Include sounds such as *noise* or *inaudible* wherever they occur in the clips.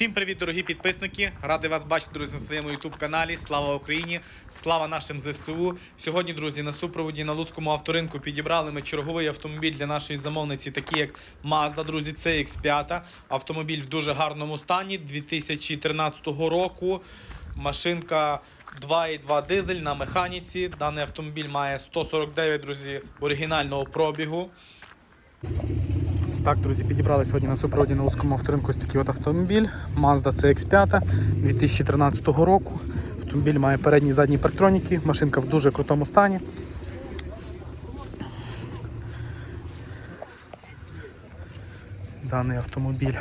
Всім привіт, дорогі підписники! Радий вас бачити, друзі, на своєму youtube каналі. Слава Україні! Слава нашим ЗСУ! Сьогодні, друзі, на супроводі на Луцькому авторинку підібрали ми черговий автомобіль для нашої замовниці, такий як Mazda, друзі, CX5. Автомобіль в дуже гарному стані 2013 року. Машинка 2,2 дизель на механіці. Даний автомобіль має 149, друзі, оригінального пробігу. Так, друзі, підібрали сьогодні на супроводі на Луцькому авторинку ось такий от автомобіль Mazda CX5 2013 року. Автомобіль має передні і задні парктроніки, машинка в дуже крутому стані. Даний автомобіль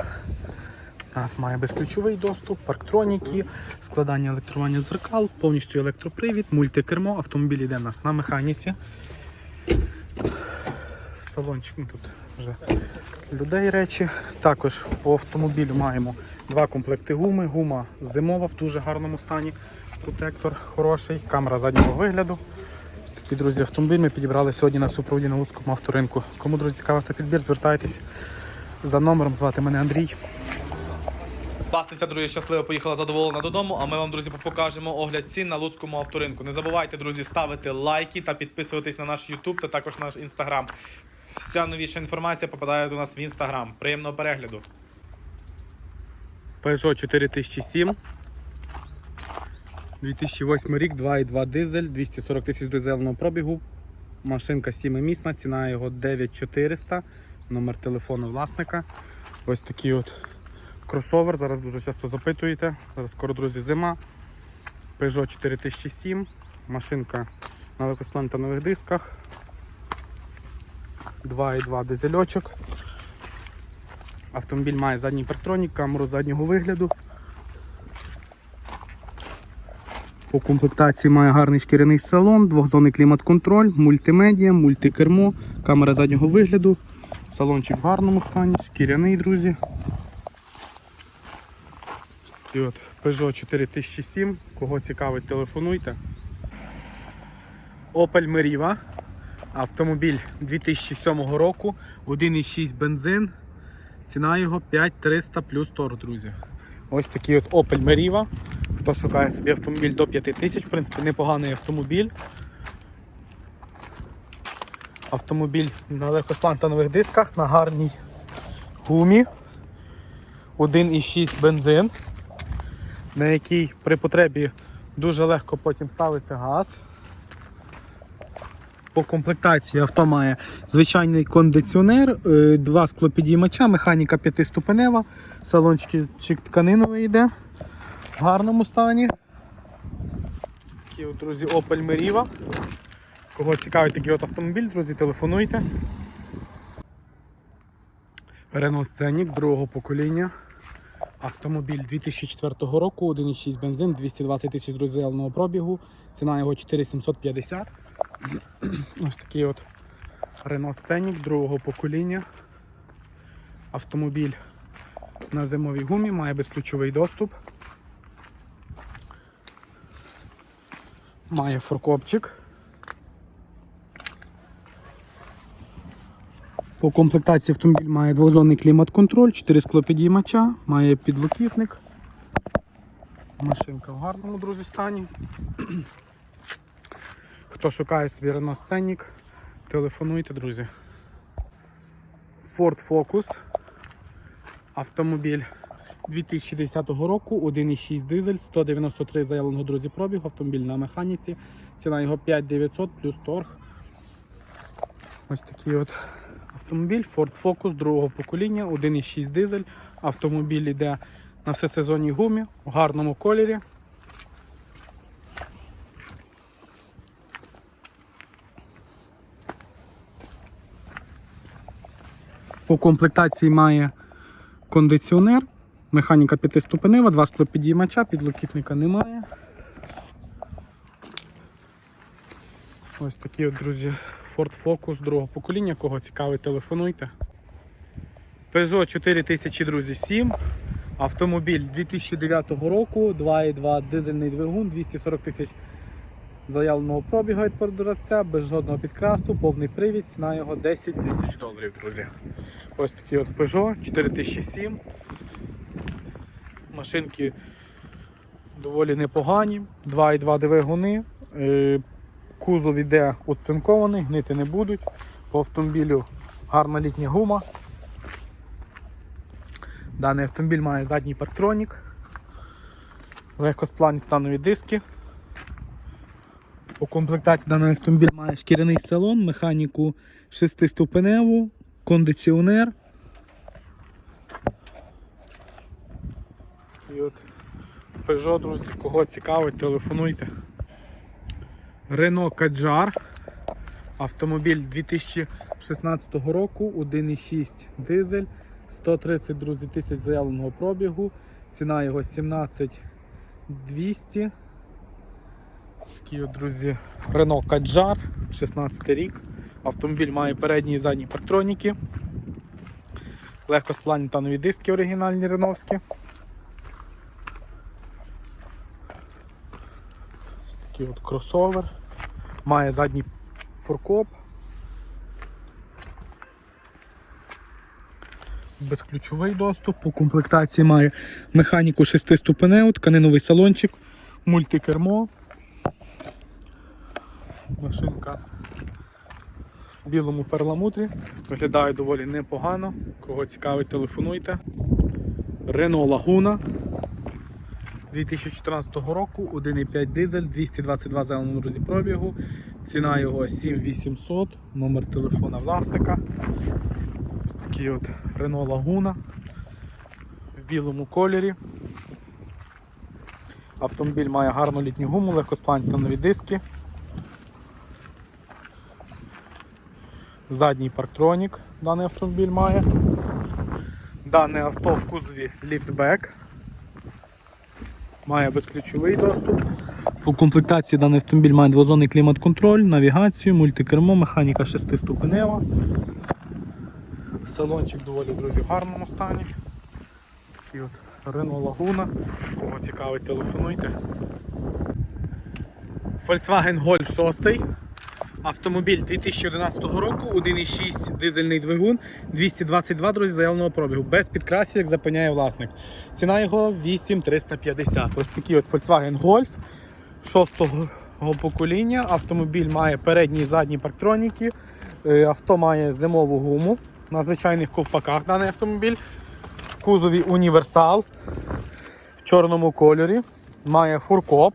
у нас має безключовий доступ, парктроніки, складання електрування зеркал, повністю електропривід, мультикермо. Автомобіль йде у нас на механіці. Салончик тут вже людей речі. Також по автомобілю маємо два комплекти гуми. Гума зимова в дуже гарному стані. Протектор хороший, камера заднього вигляду. Ось такий, друзі, автомобіль ми підібрали сьогодні на супроводі на Луцькому авторинку. Кому, друзі, цікавий автопідбір, звертайтесь за номером. Звати мене Андрій. Власниця, друзі, щасливо поїхала задоволена додому, а ми вам, друзі, покажемо огляд цін на Луцькому авторинку. Не забувайте, друзі, ставити лайки та підписуватись на наш YouTube та також наш Instagram. Вся новіша інформація попадає до нас в Instagram. Приємного перегляду. Peugeot 4007. 2008 рік, 2,2 дизель, 240 тисяч дизельного пробігу. Машинка 7-місна, ціна його 9400, номер телефону власника. Ось такий от кросовер. Зараз дуже часто запитуєте. Зараз скоро, друзі, зима. Peugeot 4007. Машинка на легкосплантанових дисках. 2,2 дизельочок. Автомобіль має задній парктронік, камеру заднього вигляду. По комплектації має гарний шкіряний салон, двохзонний клімат-контроль, мультимедіа, мультикермо, камера заднього вигляду. Салончик в гарному стані, шкіряний, друзі. І от Peugeot 4007. Кого цікавить, телефонуйте. Opel Meriva. Автомобіль 2007 року, 1,6 бензин. Ціна його 5300 плюс торг, друзі. Ось такий от Opel Meriva. Хто шукає собі автомобіль до 5000, в принципі, непоганий автомобіль. Автомобіль на легкосплантанових дисках, на гарній гумі. 1,6 бензин, на який при потребі дуже легко потім ставиться газ. По комплектації авто має звичайний кондиціонер, е, два склопідіймача, механіка п'ятиступенева, салончик тканиновий йде в гарному стані. Такі от, друзі, Opel Meriva. Кого цікавить такий от автомобіль, друзі, телефонуйте. Renault Scenic другого покоління. Автомобіль 2004 року, 1,6 бензин, 220 тисяч дизельного пробігу. Ціна його 4750. *clears throat* Ось такий от Renault Scenic другого покоління. Автомобіль на зимовій гумі, має безключовий доступ. Має форкопчик. По комплектації автомобіль має двозонний клімат-контроль, 4 склопідіймача, має підлокітник. Машинка в гарному, друзі, стані. Хто шукає собі Renault Scenic, телефонуйте, друзі. Ford Focus. Автомобіль 2010 року, 1,6 дизель, 193 заявленого друзі пробігу, автомобіль на механіці. Ціна його 5900 плюс торг. Ось такий от автомобіль Ford Focus другого покоління, 1,6 дизель. Автомобіль йде на всесезонній гумі, в гарному кольорі. По комплектації має кондиціонер, механіка п'ятиступенева, два склопідіймача, підлокітника немає. Ось такі от, друзі, Ford Focus другого покоління, кого цікавить, телефонуйте. Peugeot 4000, друзі, 7. Автомобіль 2009 року, 2,2 дизельний двигун, 240 тисяч заявленого пробігу від продавця, без жодного підкрасу, повний привід, ціна його 10 тисяч доларів, друзі. Ось такий от Peugeot 4007. Машинки доволі непогані. 2,2 двигуни. Е, Кузов іде оцинкований, гнити не будуть. По автомобілю гарна літня гума. Даний автомобіль має задній парктронік, легкосплавні титанові диски. По комплектації даний автомобіль має шкіряний салон, механіку 6-ступеневу, кондиціонер. Такий от Peugeot, друзі, кого цікавить, телефонуйте. Renault Kadjar. Автомобіль 2016 року, 1,6 дизель, 130 друзі, тисяч заявленого пробігу. Ціна його 17 200. Такий от, друзі, Renault Kadjar, 16 рік. Автомобіль має передні і задні парктроніки. Легкосплавні танові диски оригінальні реновські. Ось такий от кросовер. Має задній фуркоп. Безключовий доступ. По комплектації має механіку 6 ступенеў, тканиновий салончик, мультикермо. Машинка в білому перламутрі. Виглядає доволі непогано. Кого цікавить, телефонуйте. Renault Laguna 2014 року, 1,5 дизель, 222 зеленому розі пробігу. Ціна його 7800, номер телефона власника. Ось такий от Renault Laguna в білому кольорі. Автомобіль має гарну літню гуму, легкосплавні нові диски. Задній парктронік даний автомобіль має. Дане авто в кузові ліфтбек. Має безключовий доступ. По комплектації даний автомобіль має двозонний клімат-контроль, навігацію, мультикермо, механіка 6-ступенева. Салончик доволі, друзі, в гарному стані. Ось такий от Renault Laguna. Кого цікавить, телефонуйте. Volkswagen Golf 6. Автомобіль 2011 року, 1,6 дизельний двигун, 222 друзі, заявленого пробігу. Без підкрасів, як запевняє власник. Ціна його 8350. Ось такий от Volkswagen Golf 6-го покоління. Автомобіль має передні і задні парктроніки. Е, Авто має зимову гуму на звичайних ковпаках даний автомобіль. В кузові універсал в чорному кольорі. Має фуркоп.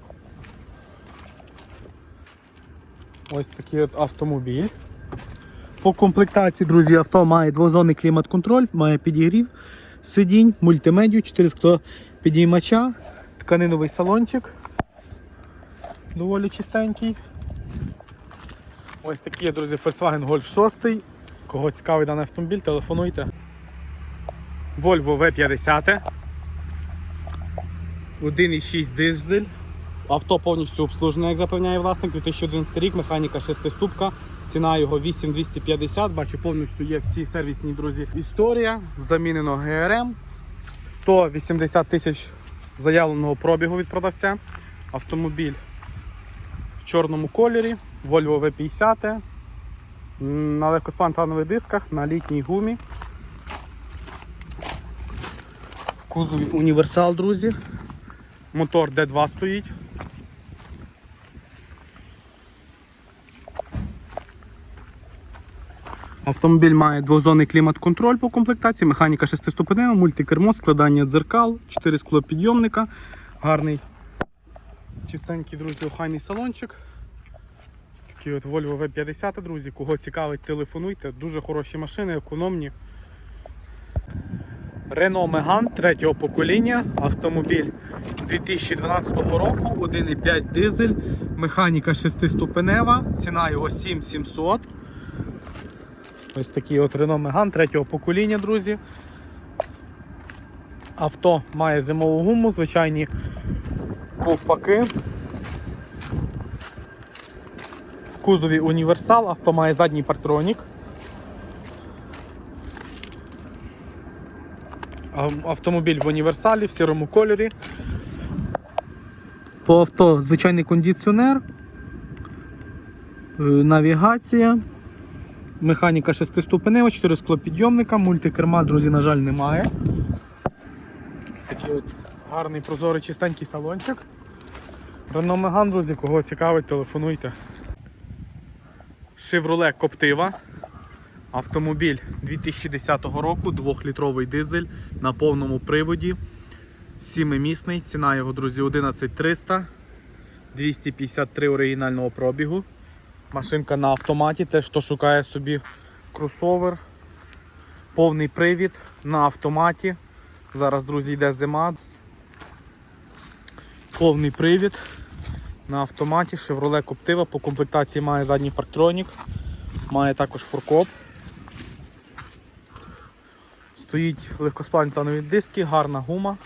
Ось такий от автомобіль. По комплектації, друзі, авто має двозонний клімат-контроль, має підігрів, сидінь, мультимедію, 4 скло підіймача, тканиновий салончик. Доволі чистенький. Ось такий, друзі, Volkswagen Golf 6. Кого цікавий даний автомобіль, телефонуйте. Volvo V50. 1,6 дизель. Авто повністю обслужене, як запевняє власник, 2011 рік, механіка 6 ступка, ціна його 8250. Бачу, повністю є всі сервісні друзі. Історія, замінено ГРМ, 180 тисяч заявленого пробігу від продавця. Автомобіль в чорному кольорі, Volvo V50, на легкосплантанових дисках, на літній гумі. В кузові універсал, друзі. Мотор D2 стоїть. Автомобіль має двозонний клімат-контроль по комплектації, механіка 6-ступенева, мультикермо, складання дзеркал, 4 склопідйомника, гарний чистенький, друзі, охайний салончик. Такий от Volvo V50, друзі, кого цікавить, телефонуйте. Дуже хороші машини, економні. Renault Megane третього покоління, автомобіль 2012 року, 1,5 дизель, механіка 6-ступенева, ціна його 7700. Ось такий от Renault Megane третього покоління, друзі. Авто має зимову гуму, звичайні ковпаки. В кузові універсал, авто має задній партронік. Автомобіль в універсалі в сірому кольорі. По авто звичайний кондиціонер, е, навігація, механіка 6-ступенева, 4 склопідйомника, мультикерма, друзі, на жаль, немає. Ось такий от Гарний прозорий чистенький салончик. Renault Megane, друзі, кого цікавить, телефонуйте. Chevrolet Коптива. Автомобіль 2010 року, 2-літровий дизель на повному приводі. 7-місний. Ціна його, друзі, 11300. 253 оригінального пробігу. Машинка на автоматі, теж хто шукає собі кросовер. Повний привід на автоматі. Зараз, друзі, йде зима. Повний привід на автоматі, Chevrolet Коптива. По комплектації має задній парктронік, має також фуркоп. Стоїть легкосплавні танові диски, гарна гума.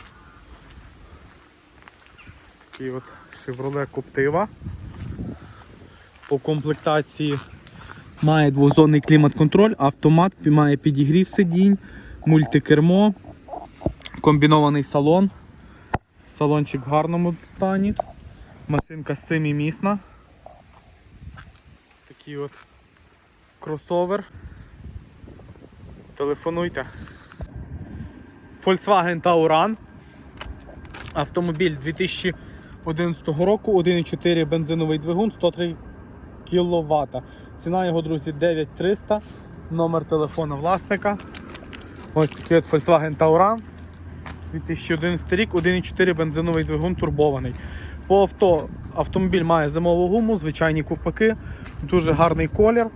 Такий от Chevrolet Коптива. По комплектації має двозонний клімат-контроль, автомат, має підігрів сидінь, мультикермо, комбінований салон. Салончик в гарному стані. Машинка семимісна. Такий от кросовер. Телефонуйте. Volkswagen Tauran. Автомобіль 2011 року, 1,4 бензиновий двигун, 103 кВт. Ціна його, друзі, 9300. Номер телефона власника. Ось такий от Volkswagen Tauran. 2011 рік, 1,4 бензиновий двигун турбований. По авто автомобіль має зимову гуму, звичайні ковпаки, дуже гарний колір.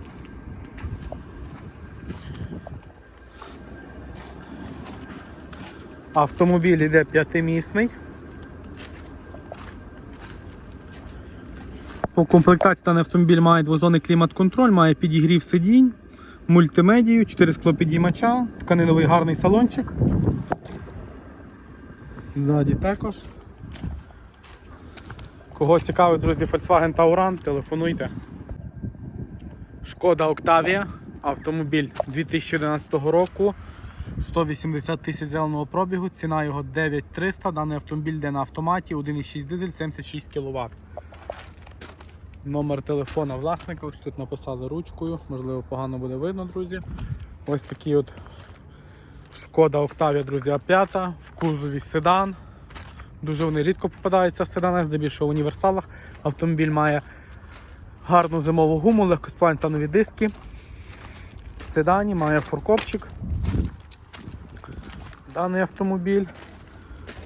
Автомобіль йде п'ятимісний. По комплектації даний автомобіль має двозонний клімат-контроль, має підігрів сидінь, мультимедію, 4 склопідіймача, тканиновий гарний салончик. Ззаді також. Кого цікавить, друзі, Volkswagen Tauran, телефонуйте. Шкода Octavia, автомобіль 2011 року, 180 тисяч зеленого пробігу, ціна його 9300, даний автомобіль йде на автоматі, 1,6 дизель, 76 кВт. Номер телефона власника, ось тут написали ручкою, можливо погано буде видно, друзі. Ось такий от Шкода Octavia, друзі, А5, в кузові седан. Дуже вони рідко попадаються в седанах, здебільшого в універсалах. Автомобіль має гарну зимову гуму, легкосплавні та нові диски. В седані має форкопчик. Даний автомобіль.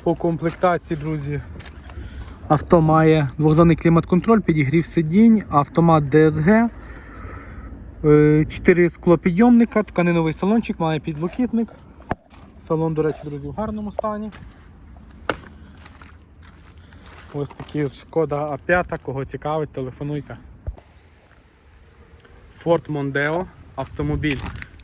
По комплектації, друзі, авто має двохзонний клімат-контроль, підігрів сидінь, автомат DSG. 4 склопідйомника, тканиновий салончик, має підлокітник. Салон, до речі, друзі, в гарному стані. Ось такий от шкода А5, кого цікавить, телефонуйте. Ford Mondeo, автомобіль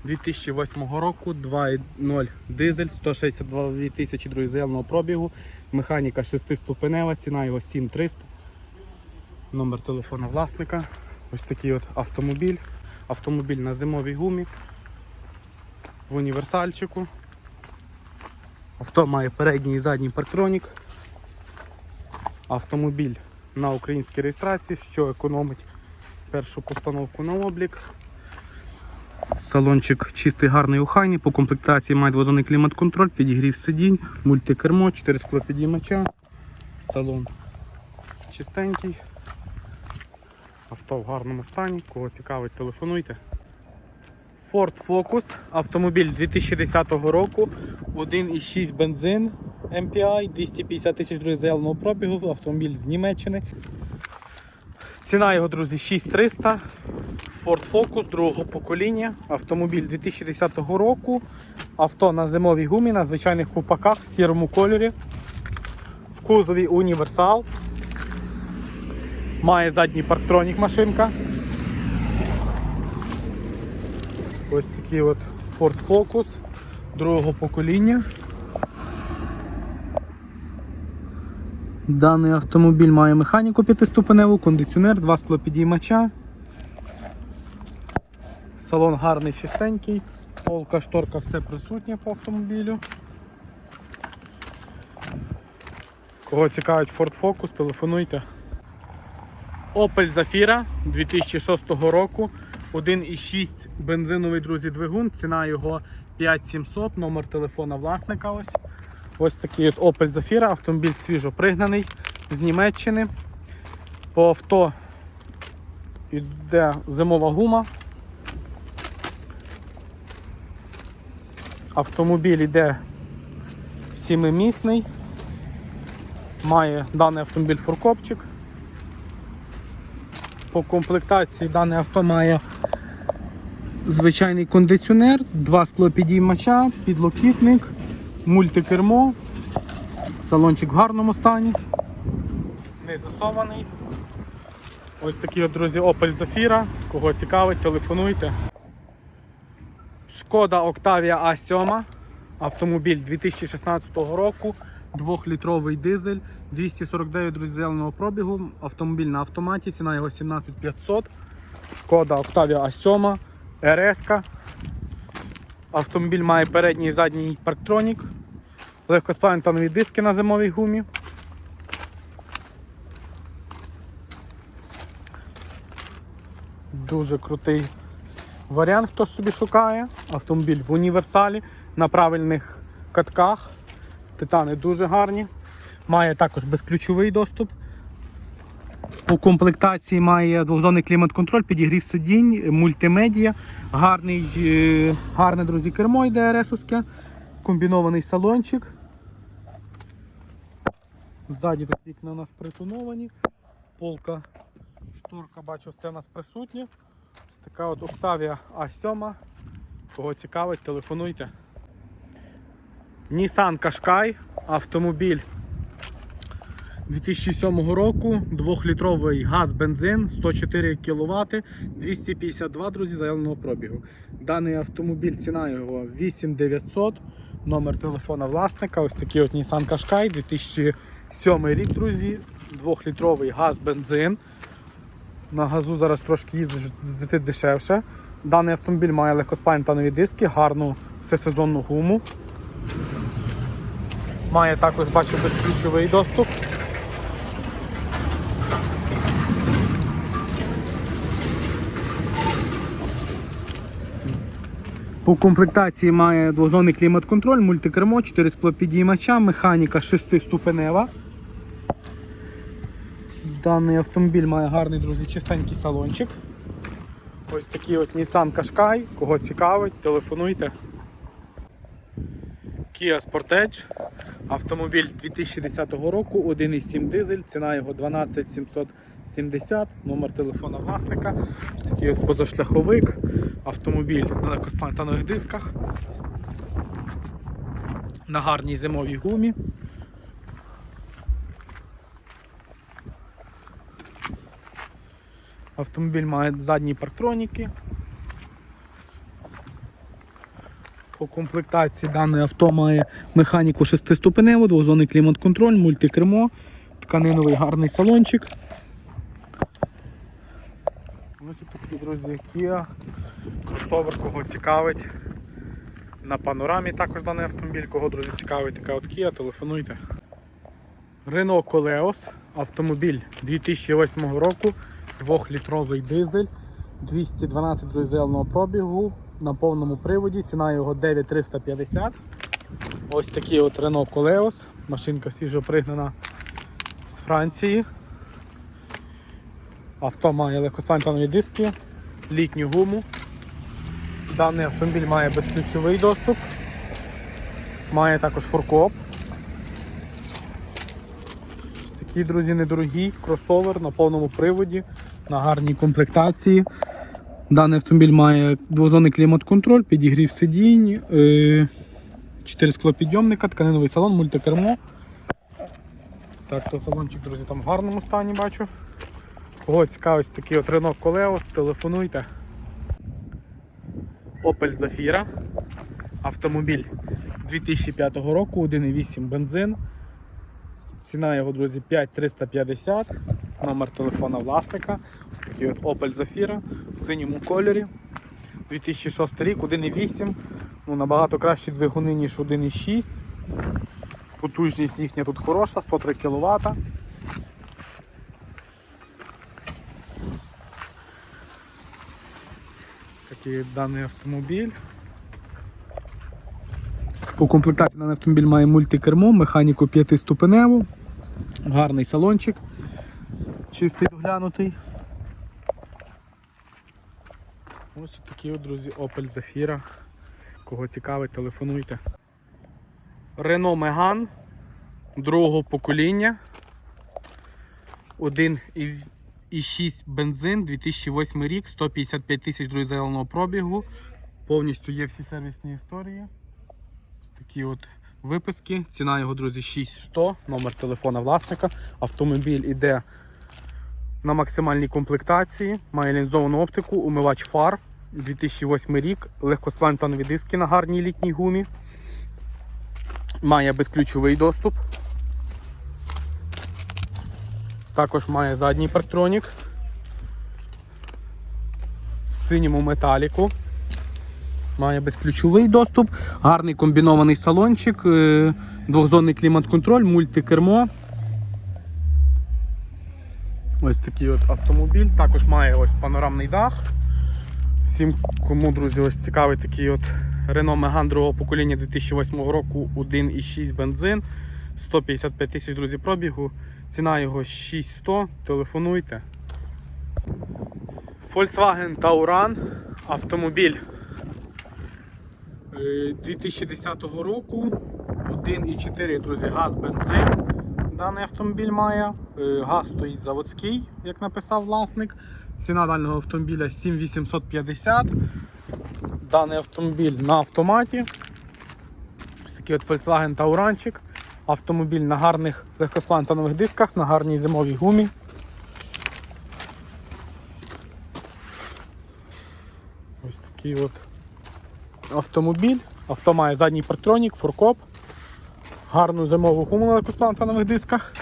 2008 року, 2.0 дизель, 162 тисячі друзі, заявленого пробігу, механіка 6-ступенева, ціна його 7300. Номер телефона власника. Ось такий от автомобіль. Автомобіль на зимовій гумі. В універсальчику. Авто має передній і задній парктронік. Автомобіль на українській реєстрації, що економить першу постановку на облік. Салончик чистий, гарний охайний. По комплектації має двозонний клімат-контроль, підігрів сидінь, мультикермо, 4 склопідіймача. Салон чистенький. Авто в гарному стані. Кого цікавить, телефонуйте. Ford Focus, автомобіль 2010 року, 1,6 бензин MPI, 250 тисяч друзі заявленого пробігу, автомобіль з Німеччини. Ціна його, друзі, 6300. Ford Focus другого покоління. Автомобіль 2010 року. Авто на зимовій гумі, на звичайних купаках в сірому кольорі. В кузові універсал. Має задній парктронік машинка. Ось такий от Ford Focus другого покоління. Даний автомобіль має механіку п'ятиступеневу, кондиціонер, два склопідіймача. Салон гарний, чистенький, полка, шторка, все присутнє по автомобілю. Кого цікавить Ford Focus, телефонуйте. Opel Zafira 2006 року. 1,6 бензиновий друзі двигун, ціна його 5700, номер телефона власника ось. Ось такий от Opel Zafira, автомобіль свіжо пригнаний з Німеччини. По авто йде зимова гума. Автомобіль йде сімимісний. Має даний автомобіль фуркопчик. По комплектації дане авто має звичайний кондиціонер, два склопідіймача, підлокітник, мультикермо, салончик в гарному стані, не засований. Ось такі от, друзі, Opel Zafira. Кого цікавить, телефонуйте. Шкода Octavia A7. Автомобіль 2016 року. 2-літровий дизель, 249 друзі, зеленого пробігу. Автомобіль на автоматі, ціна його 17500. Шкода Octavia A7, rs Автомобіль має передній і задній парктронік. Легкосплавні диски на зимовій гумі. Дуже крутий варіант, хто собі шукає. Автомобіль в універсалі на правильних катках. Титани дуже гарні. Має також безключовий доступ. У комплектації має двохзонний клімат-контроль, підігрів сидінь, мультимедіа, гарний, е, гарне, друзі, кермо йде РСовське, комбінований салончик. Ззаді тут вікна у нас притоновані, полка, шторка, бачу, все у нас присутнє. Ось така от Octavia A7. Кого цікавить, телефонуйте. Nissan Qashqai, автомобіль 2007 року, 2-літровий газ бензин, 104 кВт, 252 друзі, заявленого пробігу. Даний автомобіль, ціна його 8900, номер телефона власника. Ось такий от Nissan Qashqai, 2007 рік, друзі, 2-літровий газ бензин. На газу зараз трошки їздити дешевше. Даний автомобіль має легкоспальні диски, гарну всесезонну гуму. Має також, бачу, безключовий доступ. По комплектації має двозонний клімат-контроль, мультикермо, 4 склопідіймача, механіка 6-ступенева. Даний автомобіль має гарний, друзі, чистенький салончик. Ось такий от Nissan Qashqai. Кого цікавить, телефонуйте. Kia Sportage. Автомобіль 2010 року, 1,7 дизель, ціна його 12770, номер телефона власника. Ось такий от позашляховик. Автомобіль на легкосплантанових дисках. На гарній зимовій гумі. Автомобіль має задні парктроніки. По комплектації дане авто має механіку 6-ступеневу, двозонний клімат-контроль, мультикермо, тканиновий гарний салончик. Ось такі, друзі, Kia. Кросовер, кого цікавить. На панорамі також даний автомобіль, кого, друзі, цікавить, така от Kia, телефонуйте. Renault Koleos, автомобіль 2008 року, 2-літровий дизель, 212 друзі, зеленого пробігу, на повному приводі, ціна його 9350. Ось такий от Renault Koleos, машинка свіжо пригнана з Франції. Авто має легкосплантанові диски, літню гуму. Даний автомобіль має безключовий доступ, має також фуркоп. Ось такий, друзі, недорогий кросовер на повному приводі, на гарній комплектації. Даний автомобіль має двозонний клімат-контроль, підігрів сидінь, 4 склопідйомника, тканиновий салон, мультикермо. Так, то салончик, друзі, там в гарному стані бачу. Кого цікавить такий от Renault Koleos, телефонуйте. Opel Zafira. Автомобіль 2005 року, 1,8 бензин. Ціна його, друзі, 5350. Номер телефона власника. Ось такий от Opel Zafira в синьому кольорі. 2006 рік, 1,8. Ну, набагато кращі двигуни, ніж 1,6. Потужність їхня тут хороша, 103 кВт. Такий даний автомобіль. По комплектації даний автомобіль має мультикермо, механіку 5-ступеневу, гарний салончик, чистий доглянутий. Ось такі друзі, Opel Zafira. Кого цікавить, телефонуйте. Renault Megane другого покоління. 1,6 бензин, 2008 рік, 155 тисяч друзі зеленого пробігу. Повністю є всі сервісні історії. Такі от виписки. Ціна його, друзі, 6100, номер телефона власника. Автомобіль іде на максимальній комплектації, має лінзовану оптику, умивач фар. 2008 рік, легкосплантанові диски на гарній літній гумі. Має безключовий доступ. Також має задній парктронік в синьому металіку. Має безключовий доступ, гарний комбінований салончик, е, двохзонний клімат-контроль, мультикермо. Ось такий от автомобіль. Також має ось панорамний дах. Всім, кому, друзі, ось цікавий такий от Renault Megane другого покоління 2008 року 1,6 бензин. 155 тисяч друзі пробігу. Ціна його 6100. Телефонуйте. Volkswagen Tauran. Автомобіль 2010 року. 1,4 друзі, газ бензин. Даний автомобіль має. Е, Газ стоїть заводський, як написав власник. Ціна даного автомобіля 7850. Даний автомобіль на автоматі. Ось такий от Volkswagen Tauranчик. Автомобіль на гарних легкосплантанових дисках, на гарній зимовій гумі. Ось такий от автомобіль. Авто має задній парктронік, фуркоп, гарну зимову гуму на легкосплантанових дисках.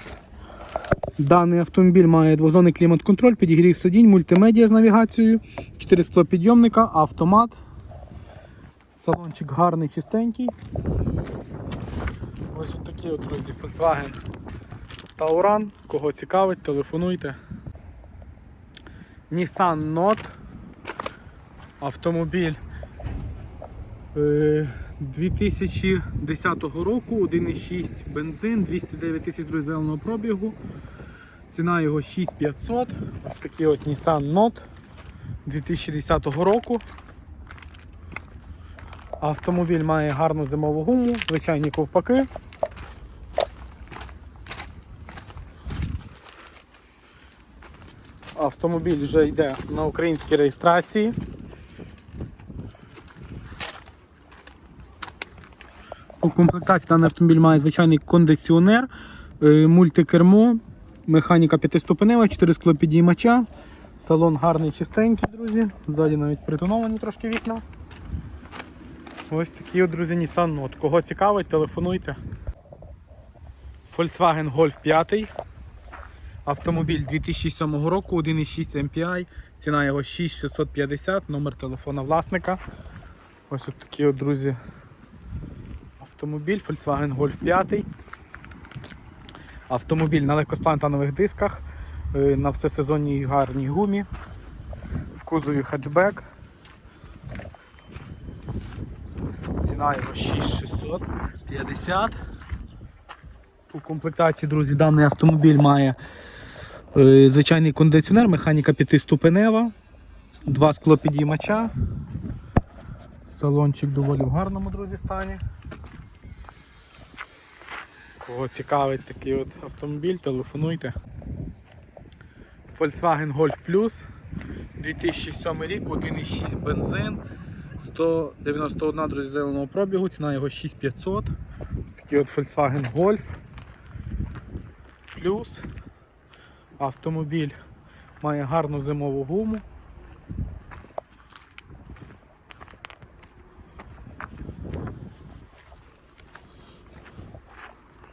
Даний автомобіль має двозонний клімат-контроль, підігрів сидінь, мультимедіа з навігацією, 4 склопідйомника, автомат. Салончик гарний, чистенький. Ось от такі от, друзі, Volkswagen Tauran. Кого цікавить, телефонуйте. Nissan Note. Автомобіль 2010 року, 1,6 бензин, 209 тисяч друзі зеленого пробігу. Ціна його 6500. Ось такий от Nissan Note 2010 року. Автомобіль має гарну зимову гуму, звичайні ковпаки. Автомобіль вже йде на українській реєстрації. Комплектації даний автомобіль має звичайний кондиціонер, е, мультикермо, механіка п'ятиступенева, 4 склопідіймача. Салон гарний, чистенький, друзі. Ззаді навіть притоновані трошки вікна. Ось такі от, друзі, Nissan Note. Кого цікавить, телефонуйте. Volkswagen Golf 5. Автомобіль 2007 року, 1,6 MPI. Ціна його 6650, номер телефона власника. Ось от такий от, друзі, автомобіль Volkswagen Golf 5. Автомобіль на легкосплантанових дисках, е, на всесезонній гарній гумі, в кузові хетчбек. Ціна його 6650. У комплектації, друзі, даний автомобіль має е, звичайний кондиціонер, механіка п'ятиступенева, два склопідіймача. Салончик доволі в гарному, друзі, стані. Кого цікавить такий от автомобіль, телефонуйте. Volkswagen Golf Plus 2007 рік, 1,6 бензин, 191 друзі зеленого пробігу, ціна його 6500. Ось такий от Volkswagen Golf Plus. Автомобіль має гарну зимову гуму.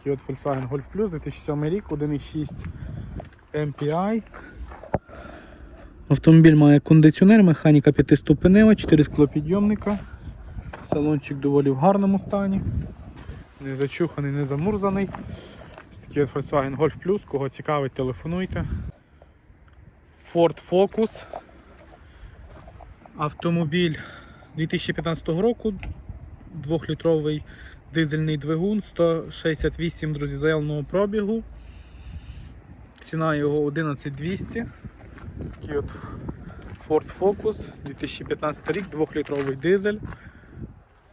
Такий от Volkswagen Golf Plus 2007 рік, 1,6 MPI. Автомобіль має кондиціонер, механіка п'ятиступенева, 4 склопідйомника. Салончик доволі в гарному стані. Не зачуханий, не замурзаний. Ось такий от Volkswagen Golf Plus, кого цікавить, телефонуйте. Ford Focus. Автомобіль 2015 року, 2-літровий Дизельний двигун 168, друзі, заявленого пробігу. Ціна його 11200. Ось такий от Ford Focus 2015 рік, 2-літровий дизель.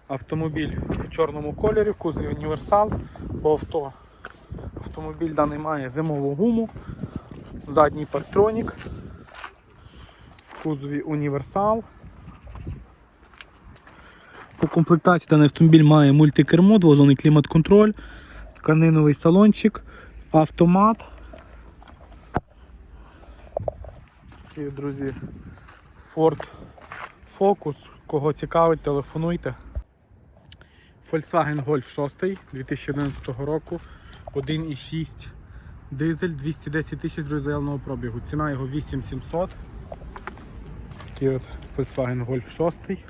Автомобіль в чорному кольорі, в кузові універсал. По авто автомобіль даний має зимову гуму, задній парктронік, в кузові універсал. По комплектації даний автомобіль має мультикермо, двозонний клімат-контроль, тканиновий салончик, автомат. Такі, друзі, Ford Focus. Кого цікавить, телефонуйте. Volkswagen Golf 6 2011 року. 1,6 дизель, 210 тисяч заявленого пробігу. Ціна його 8700. Ось такий от Volkswagen Golf 6.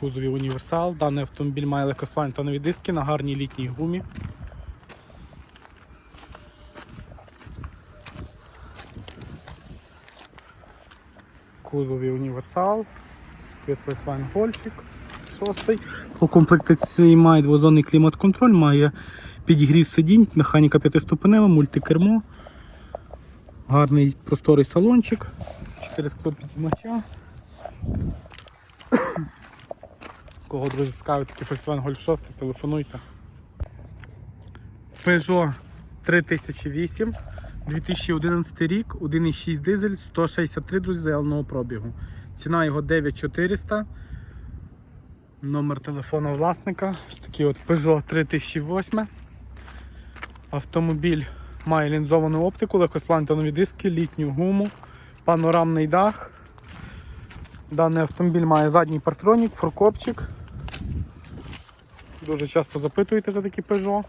Кузові універсал. Даний автомобіль має легкосплантонові диски на гарній літній гумі. Кузові універсал. От Volkswagen Golfік 6. По комплектації має двозонний клімат-контроль, має підігрів сидінь, механіка п'ятиступенева, мультикермо. Гарний просторий салончик. 4 скло підіймача. Кого, друзі, цікавить такий Volkswagen Golf 6, телефонуйте. Peugeot 3008, 2011 рік, 1,6 дизель, 163 друзі, заявленого пробігу. Ціна його 9400. Номер телефону власника. Ось такий от Peugeot 3008. Автомобіль має лінзовану оптику, легкосплантанові диски, літню гуму, панорамний дах. Даний автомобіль має задній партронік, форкопчик. Дуже часто запитуєте за такі Peugeot.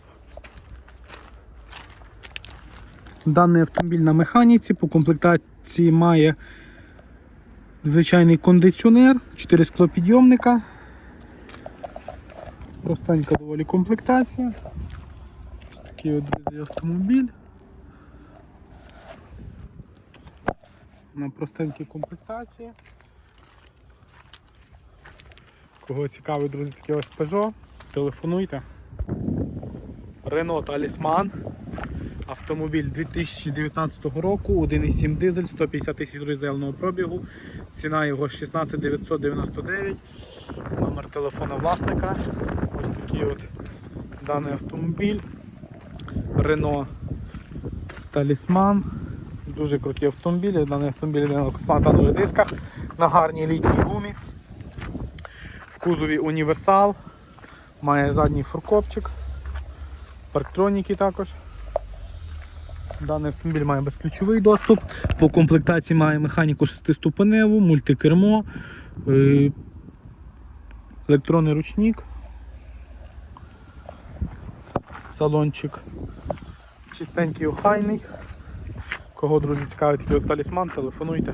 Даний автомобіль на механіці по комплектації має звичайний кондиціонер, 4 склопідйомника. Простенька доволі комплектація. Ось такий от, друзі, автомобіль. На простенькій комплектації. Кого цікавить, друзі, таке ось Peugeot, телефонуйте. Renault Talisman. Автомобіль 2019 року, 1,7 дизель, 150 тисяч заявленого пробігу. Ціна його 16 999. Номер телефона власника. Ось такий от даний автомобіль. Renault Talisman. Дуже круті автомобілі. Даний автомобіль йде на косматанових дисках на гарній літній гумі. В кузові універсал. Має задній фуркопчик. Парктроніки також. Даний автомобіль має безключовий доступ. По комплектації має механіку 6-ступеневу, мультикермо, е, електронний ручник, салончик чистенький, охайний. Кого, друзі, цікавить талісман, телефонуйте.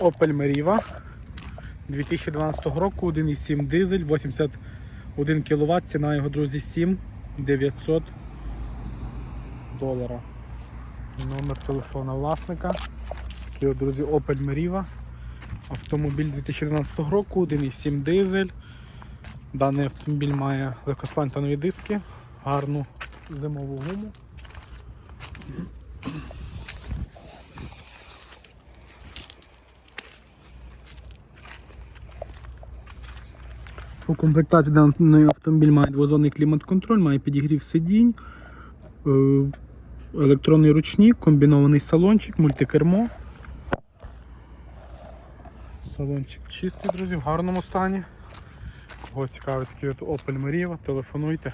Opel Meriva 2012 року, 1,7 дизель, 81 кВт, ціна його, друзі, 7 900 долара. Номер телефона власника. Такий друзі, Opel Meriva. Автомобіль 2012 року, 1,7 дизель. Даний автомобіль має легкосплантанові диски, гарну зимову гуму. По комплектації даний автомобіль має двозонний клімат-контроль, має підігрів сидінь, е, електронний ручник, комбінований салончик, мультикермо. Салончик чистий, друзі, в гарному стані. Кого цікавить такий от Opel Meriva, телефонуйте.